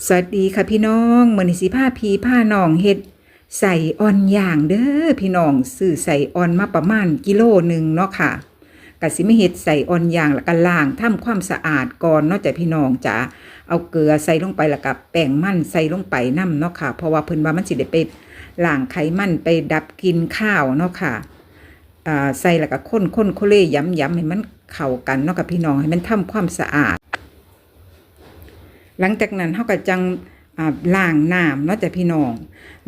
สวัสดีค่ะพี่น้องมือนี้สิพาพี่พานองเฮ็ดใส่อ่อนย่างเด้อพี่น้องซื้อใส่อ่อนมาประมาณกิโลหนึ่งเนาะค่ะก็สิมาเฮ็ดใส่อ่อนย่างแล้วก็ล้างทำความสะอาดก่อนเนาะจ้ะพี่น้องจ๋าเอาเกลือใส่ลงไปแล้วก็แป้งมันใส่ลงไปนํเนาะค่ะ เพราะว่าเพิ่นว่ามันสิได้ไปล้างไขมันไปดับกลินข้าวเนาะค่ะอ่าใส่แล้วก็ข้นๆโคเล่ย้ำๆให้มันเข้ากันเนาะกับพี่น้องให้มันทำความสะอาด หลังจากนั้นเขาก็จังอ่างน้ำเนาะจ้ะพี่น้อง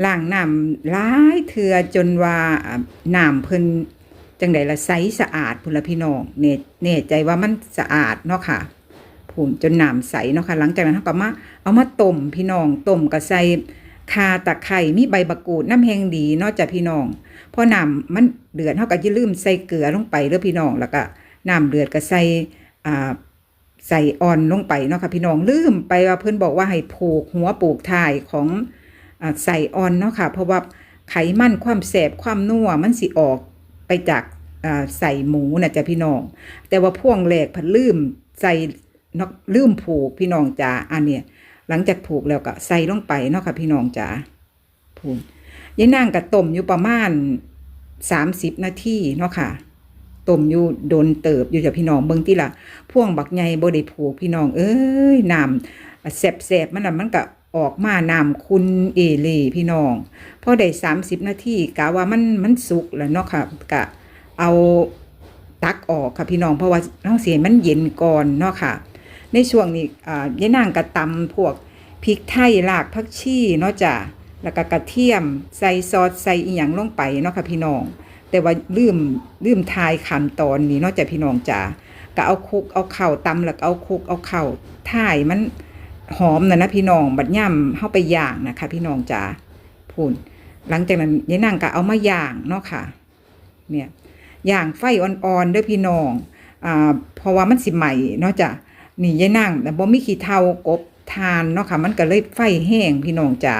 ล้างน้ำหลายเทื่อจนว่าน้ำเพิ่นจังไดละใสสะอาดพุ่นละพี่น้องเน่แน่ใจว่ามันสะอาดเนาะค่ะพูนจนน้ำใสเนาะค่ะ หลังจากนั้นเขาก็มาเอามาต้มพี่น้องต้มก็ใส่คาตะไคร้มีใบบักกูดน้ำแห้งดีเนาะจ้ะพี่น้องพอน้ำมันเดือดเขาก็อย่าลืมใส่เกลือลงไปเด้อพี่น้องแล้วก็น้ำเดือดก็ใส่อ่า ใส่อ่อนลงไปเนาะค่ะพี่น้องลืมไปว่าเพื่อนบอกว่าให้ผูกหัวปลูกถ่ายของอใส่อ่อนเนาะค่ะเพราะว่าไขมันความแสบความนัวมันสิออกไปจากใส่หมูนะจ๊ะพี่น้อง แต่ว่าพ่วงแหลกผัดลืมใส่เนาะลืมผูกพี่น้องจ๋าอันเนี้ยหลังจากผูกแล้วก็ใส่ลงไปเนาะค่ะพี่น้องจ๋าผูกยายนางก็ต้มอยู่ประมาณสามสิบนาทีเนาะค่ะ ต้มอยู่โดนเติบอยู่จ้ะพี่น้องเบิ่งที่ละพ่วงบักใหญ่บ่ได้ผูกพี่น้อง เอ้ยน้ำแสบๆมันน่ะมันก็ออกมาน้ำคุณเอเหลพี่น้องพอได้30นาทีกะว่ามันมันสุกแล้วเนาะค่ะกะเอาตักออกค่ะพี่น้องเพราะว่าน้องเสียมันเย็นก่อนเนาะค่ะ ในช่วงนี้อ่ายายนางก็ตำพวกพริกไทยรากผักชีเนาะจ้ะแล้วก็กระเทียมใส่ซอสใส่อีหยังลงไปเนาะค่ะพี่น้อง แต่ว่าลืมลืมทายขั้นตอนนี้นอกจากพี่น้องจ๋าก็เอาคุกเอาเข่าตำแล้วก็เอาคุกเอาเข่าท่ายมันหอมนะนะพี่น้องบัดย่ำเข้าไปย่างนะคะ พี่น้องจ๋าพูนหลังจากนั้นยายนางก็เอามาย่างเนาะค่ะ เนี่ยย่างไฟอ่อนๆเด้วยพี่น้องอ่าเพราะว่ามันสิใหม่เนาะจ้ะนี่ยายนางแต่บ่มีขี้เท่ากบทานเนาะค่ะ มันก็เลยไฟแห้งพี่น้องจ๋า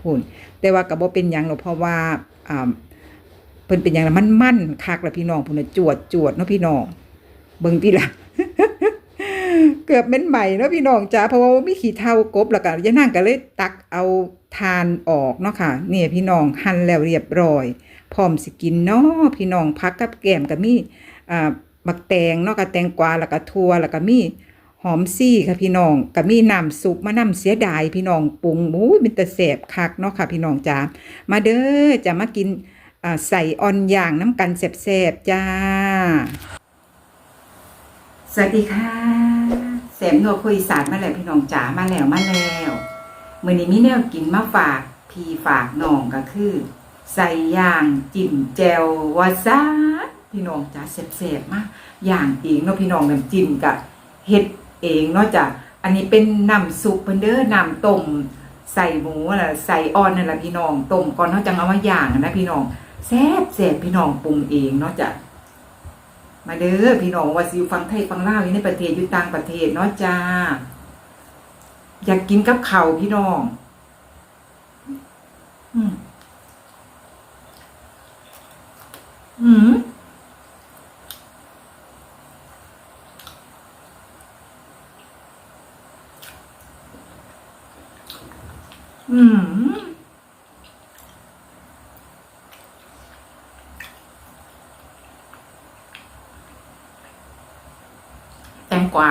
พูนแต่ว่าก็บ่เป็นหยังหรอกเพราะว่าอ่า พิ่นเป็นอย่างนั้นมันมั่นคักละพี่น้องพุ่นน่ะจวดจวดเนาะพี่น้องเบิ่งที่ละเกือบเป็นใหม่เนาะพี่น้องจ้าเพราะว่ามีขี้เท่ากบแล้วก็ยายนางก็เลยตักเอาทานออกเนาะค่ะเนี่ยพี่น้องหั่นแล้วเรียบร้อยพร้อมสิกินเนาะพี่น้องพักกับแกมก็มีอ่าบักแตงเนาะกับแตงกวาแล้วก็ทั่วแล้วก็มีหอมซี่ค่ะพี่น้องก็มีน้ำซุปมาน้ำเสียดายพี่น้องปรุงโอ้ยเตะแสบคักเนาะค่ะพี่น้องจ้ามาเด้อจะมากิน ใส่ออนอย่างน้ำกันแสบๆ จ้า สวัสดีค่ะแสมนัวคุยสารมาแล้วพี่น้องจ๋ามาแล้วมาแล้วมื่อนี้มีแนวกินมาฝากพี่ฝากน้องก็คือ ใส่ย่างจิ้มแจววาซาพี่น้องจ๋าแสบๆมากย่างเองเนาะพี่น้องน้ำจิ้มกับเฮ็ดเองเนาะจ้ะอันนี้เป็นน้ำซุปเพิ่นเด้อน้ำต้มใส่หมูน่ะใส่อ่อนนั่นแหละพี่น้องต้มก่อนเขาจังเอามาย่างนะพี่น้อง แซ่บแซ่บพี่น้องปรุงเองเนาะจ้ะมาเด้อพี่น้องว่าสิอยู่ฟังไทยฟังลาวอยู่ในประเทศอยู่ต่างประเทศเนาะจ้า อยากกินกับข้าวพี่น้องอืมอืมอืม แตง กวา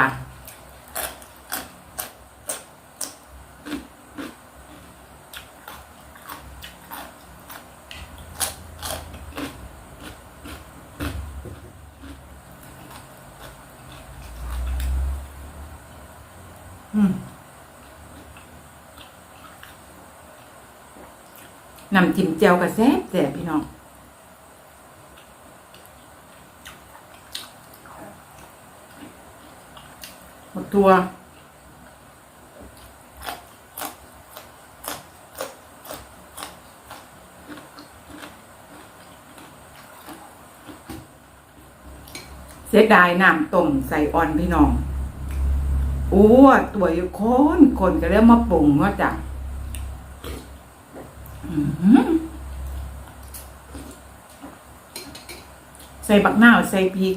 อืมน้ำจิ้มแจ่วกับแซ่บแซ่บพี่น้อง หมดตัวเสียดายน้ำต้มใส่อ่อนพี่น้องโอ้ตัวอยู่คนคนก็เริ่มมาปรุงว่าจ้ะใส่บักหน้าใส่พริก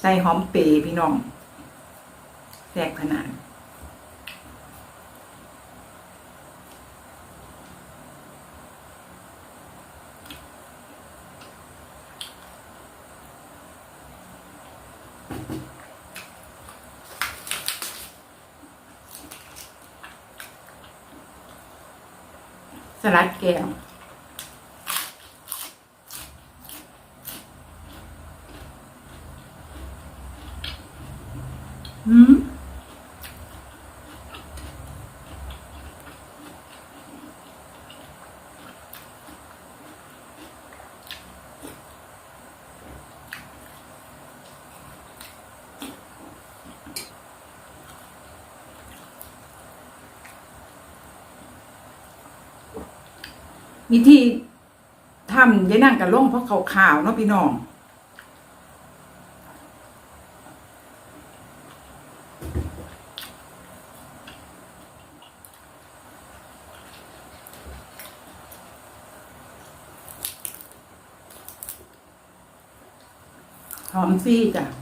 ใส่หอมเปรย์พี่น้อง แสกผนังสลัดแก้ว嗯。Mm. วิธีทำยายนั่งกับล่งเพราะเขาขาวเนาะพี่น้องหอมซี่จ้ะ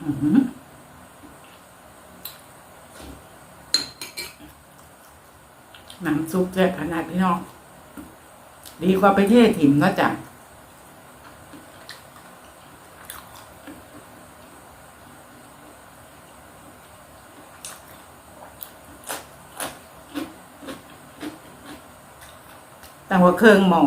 หน้ำซุปแซ่บขนาดพี่น้อง ดีกว่าไปเทศถิ่มนะจ้ะแต่ว่าเครื่องหมอ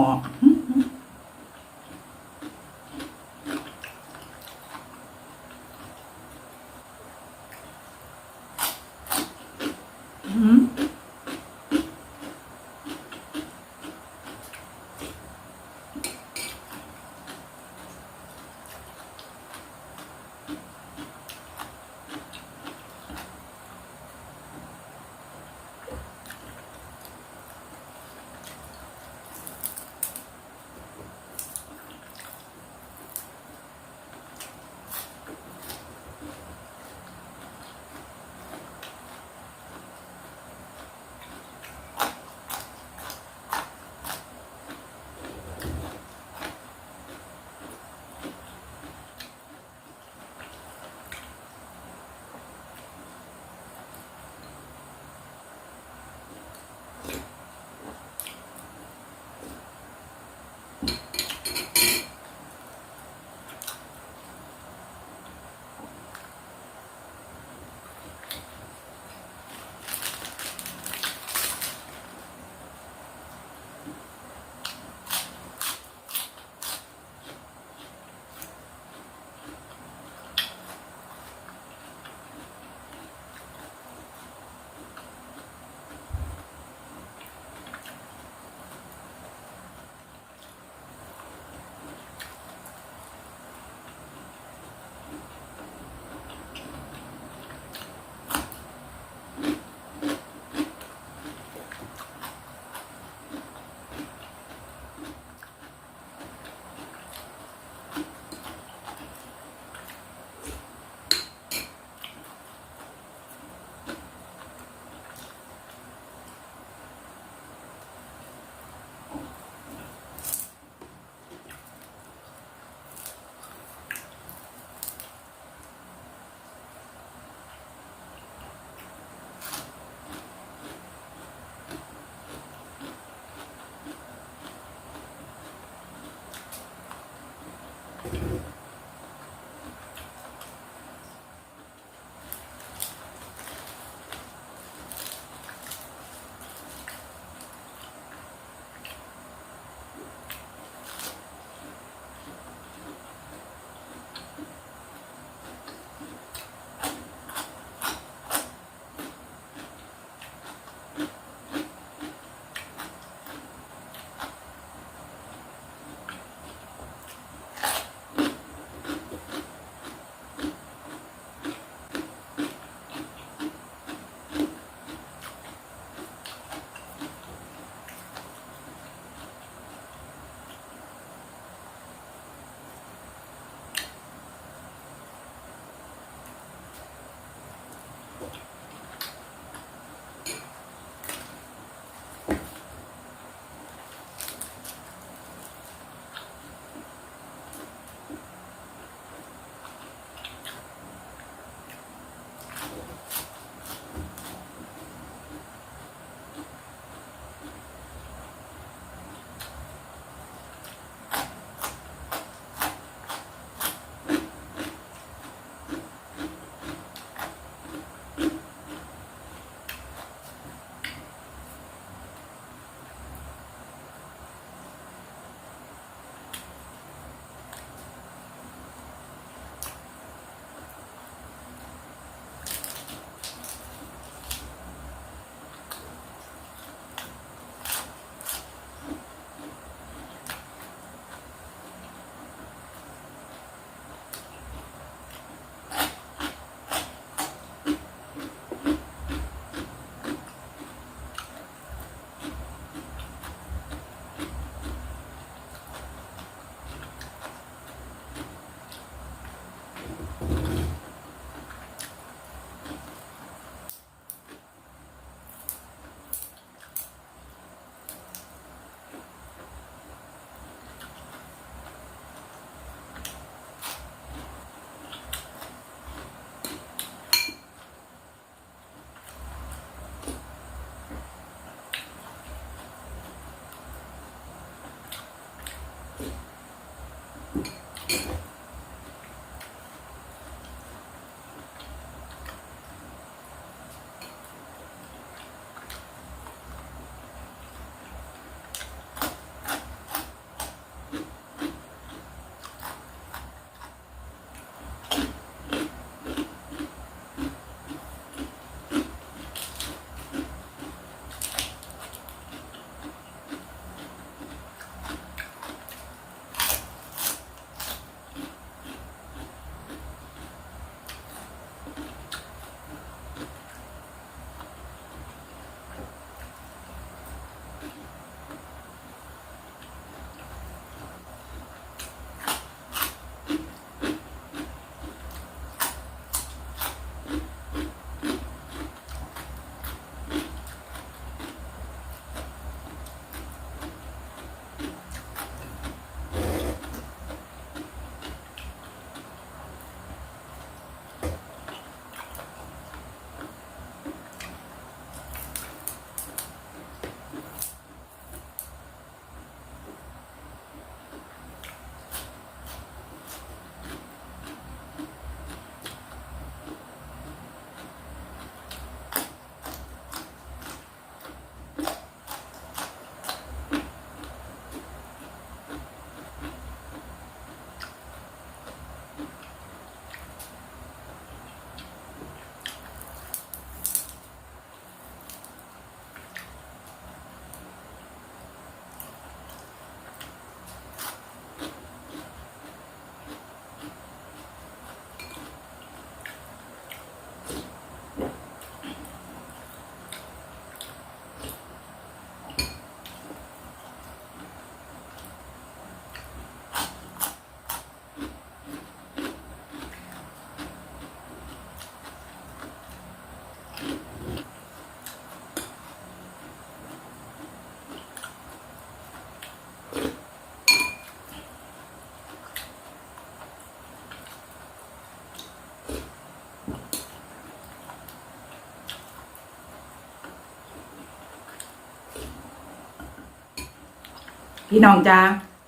พี่น้องจ้า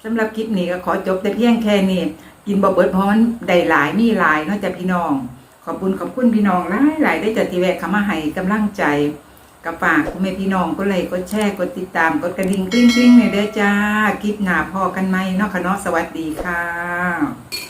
สำหรับคลิปนี้ก็ขอจบแต่เพียงแค่นี้กินบะเบิดเพราะมันได้หลายมีหลายนอกจากพี่น้อง ขอบคุณขอบคุณพี่น้องหลายหลายได้จัดทีแวะเข้ามาให้กำลังใจกับฝากคุณแม่พี่น้องก็เลยกดแชร์กดติดตามกดกระดิ่งกริ้งกริ้งในอยเด้อจ้าคลิปหน้าพอกันไหมเนาะค่ะเนาะสวัสดีค่ะ